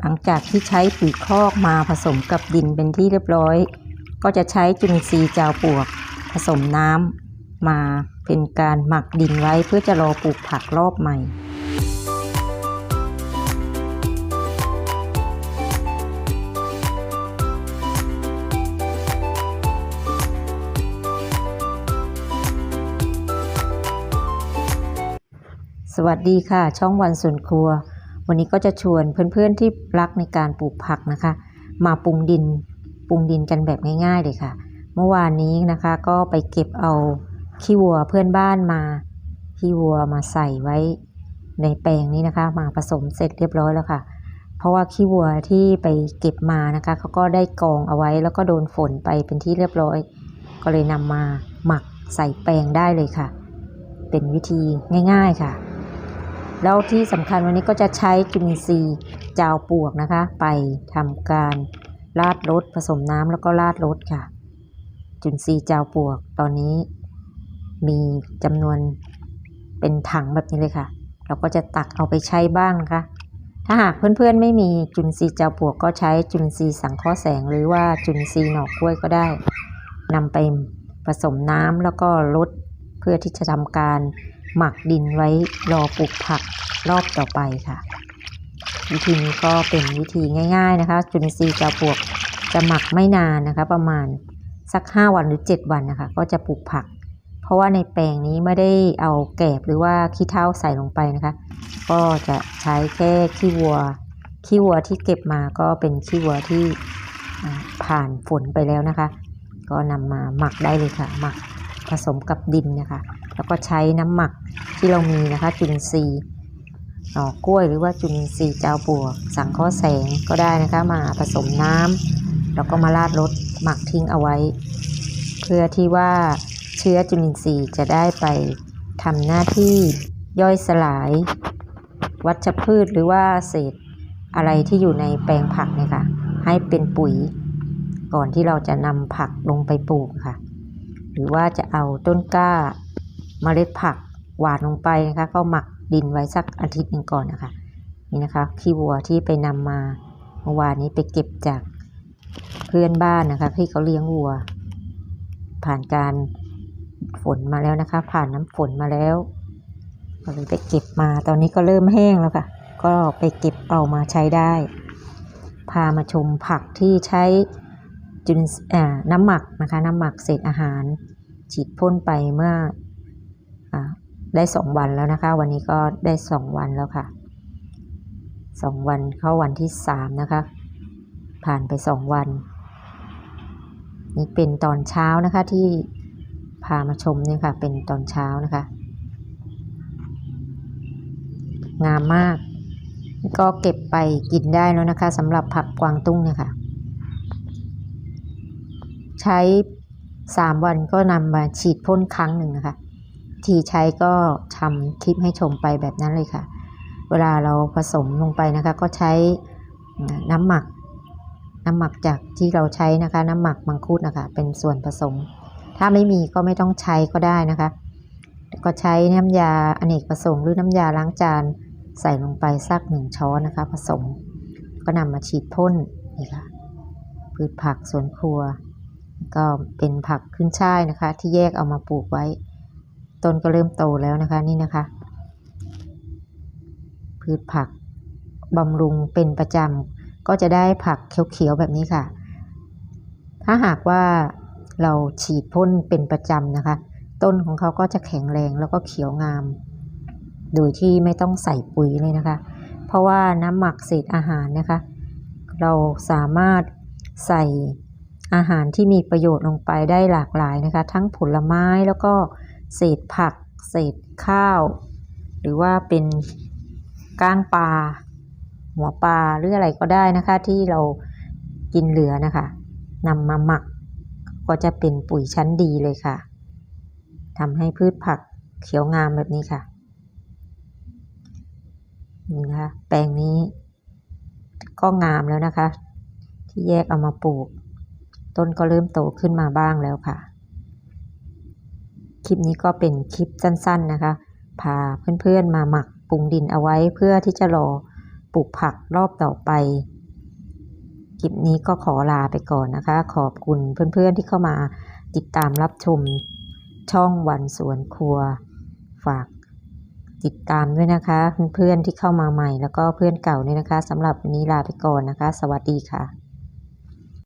หลังจากที่ใช้ปุ๋ยคอกมาผสมกับดินเป็นที่เรียบร้อย ก็จะใช้จุลินทรีย์จาวปวก ผสมน้ำมาเป็นการหมักดินไว้เพื่อจะรอปลูกผักรอบใหม่สวัสดีค่ะ ช่องวันสวนครัว วันนี้ก็จะชวนเพื่อนๆที่รักในการปลูกผักนะคะ มาปรุงดินปรุงดินกันแบบง่าย ๆ เลยค่ะ เมื่อวานนี้นะคะก็ไปเก็บเอาขี้วัวเพื่อนบ้านมาขี้วัวมาใส่ไว้ในแปลงนี้นะคะ มาผสมเสร็จเรียบร้อยแล้วค่ะ เพราะว่าขี้วัวที่ไปเก็บมานะคะเขาก็ได้กองเอาไว้แล้วก็โดนฝนไปเป็นที่เรียบร้อย ก็เลยนำมาหมักใส่แปลงได้เลยค่ะ เป็นวิธีง่าย ๆค่ะ แล้วที่สำคัญวันนี้ก็จะใช้จุลินทรีย์จาวปวกนะคะ ไปทำการราดรถผสมน้ำแล้วก็ราดรถค่ะ จุลินทรีย์จาวปวกตอนนี้มีจำนวนเป็นถังแบบนี้เลยค่ะ เราก็จะตักเอาไปใช้บ้างนะคะ ถ้าหากเพื่อนๆไม่มีจุลินทรีย์จาวปวกก็ใช้จุลินทรีย์สังเคราะห์แสง หรือว่าจุลินทรีย์หนอกกล้วยก็ได้นำไปผสมน้ำแล้วก็ลดเพื่อที่จะทำการ หมักดินไว้รอปลูกผักรอบต่อไปค่ะ วิธีนี้ก็เป็นวิธีง่าย ๆนะคะ จุลินทรีย์จาวปลวกจะหมักไม่นานนะคะ ประมาณสัก 5 วันหรือ 7 วันนะคะ ก็จะปลูกผัก เพราะว่าในแปลงนี้ไม่ได้เอาแกบหรือว่าขี้เถ้าใส่ลงไปนะคะ ก็จะใช้แค่ขี้วัวขี้วัวที่เก็บมาก็เป็นขี้วัวที่ผ่านฝนไปแล้วนะคะ ก็นำมาหมักได้เลยค่ะ หมักผสมกับดินนะคะ ก็ใช้น้ำหมักที่เรามีนะคะ จุลินทรีย์หน่อกล้วยหรือว่าจุลินทรีย์เจ้าปลวก สังเคราะห์แสงก็ได้นะคะมาผสมน้ำแล้วก็มาราดรสหมักทิ้งเอาไว้ เพื่อที่ว่าเชื้อจุลินทรีย์จะได้ไปทำหน้าที่ย่อยสลาย วัชพืชหรือว่าเศษอะไรที่อยู่ในแปลงผักเนี่ยค่ะ ให้เป็นปุ๋ย ก่อนที่เราจะนำผักลงไปปลูกค่ะ หรือว่าจะเอาต้นกล้า เมล็ดผักหวานลงไปนะคะก็หมักดินไว้สักอาทิตย์หนึ่งก่อนนะคะนี่นะคะขี้วัวที่ไปนำมาเมื่อวานนี้ไปเก็บจากเพื่อนบ้านนะคะที่เขาเลี้ยงวัว ผ่านการฝนมาแล้วนะคะ ผ่านน้ำฝนมาแล้วก็เลยไปเก็บมาตอนนี้ก็เริ่มแห้งแล้วค่ะ ก็ไปเก็บเอามาใช้ได้ พามาชมผักที่ใช้จุลินทรีย์อ่าน้ำหมักนะคะ น้ำหมักเศษอาหาร ฉีดพ่นไปเมื่อ ได้สองวันแล้วนะคะ วันนี้ก็ได้สองวันแล้วค่ะสองวันเข้าวันที่สามนะคะ ผ่านไปสองวัน นี่เป็นตอนเช้านะคะที่พามาชมเนี่ยค่ะ เป็นตอนเช้านะคะ งามมาก ก็เก็บไปกินได้แล้วนะคะสำหรับผักกวางตุ้งเนี่ยค่ะ ใช้สามวันก็นำมาฉีดพ่นครั้งหนึ่งนะคะ ที่ใช้ก็ทำคลิปให้ชมไปแบบนั้นเลยค่ะ เวลาเราผสมลงไปนะคะ ก็ใช้น้ำหมัก น้ำหมักจากที่เราใช้นะคะ น้ำหมักมังคุดนะคะ เป็นส่วนผสม ถ้าไม่มีก็ไม่ต้องใช้ก็ได้นะคะ ก็ใช้น้ำยาอเนกประสงค์หรือน้ำยาล้างจานใส่ลงไปสักหนึ่งช้อนนะคะ ผสม ก็นำมาฉีดพ่นนี่ค่ะพืชผักสวนครัว ก็เป็นผักขึ้นช่ายนะคะ ที่แยกเอามาปลูกไว้ ต้นก็เริ่มโตแล้วนะคะนี่นะคะ พืชผักบำรุงเป็นประจำก็จะได้ผักเขียวๆแบบนี้ค่ะ ถ้าหากว่าเราฉีดพ่นเป็นประจำนะคะ ต้นของเขาก็จะแข็งแรงแล้วก็เขียวงาม โดยที่ไม่ต้องใส่ปุ๋ยเลยนะคะ เพราะว่าน้ำหมักเศษอาหารนะคะ เราสามารถใส่อาหารที่มีประโยชน์ลงไปได้หลากหลายนะคะ ทั้งผลไม้แล้วก็ เศษผัก เศษข้าว หรือว่าเป็นก้างปลา หัวปลาหรืออะไรก็ได้นะคะ ที่เรากินเหลือนะคะนำมาหมัก ก็จะเป็นปุ๋ยชั้นดีเลยค่ะทำให้พืชผักเขียวงามแบบนี้ค่ะนี่นะคะแปลงนี้ก็งามแล้วนะคะ ที่แยกเอามาปลูก ต้นก็เริ่มโตขึ้นมาบ้างแล้วค่ะ คลิปนี้ก็เป็นคลิปสั้นๆนะคะพาเพื่อนๆมาหมักปรุงดินเอาไว้เพื่อที่จะรอปลูกผักรอบต่อไป คลิปนี้ก็ขอลาไปก่อนนะคะ ขอบคุณเพื่อนๆที่เข้ามาติดตามรับชมช่องวันสวนครัว ฝากติดตามด้วยนะคะ เพื่อนๆที่เข้ามาใหม่แล้วก็เพื่อนเก่าเนี่ยนะคะสำหรับวันนี้ลาไปก่อนนะคะ สวัสดีค่ะ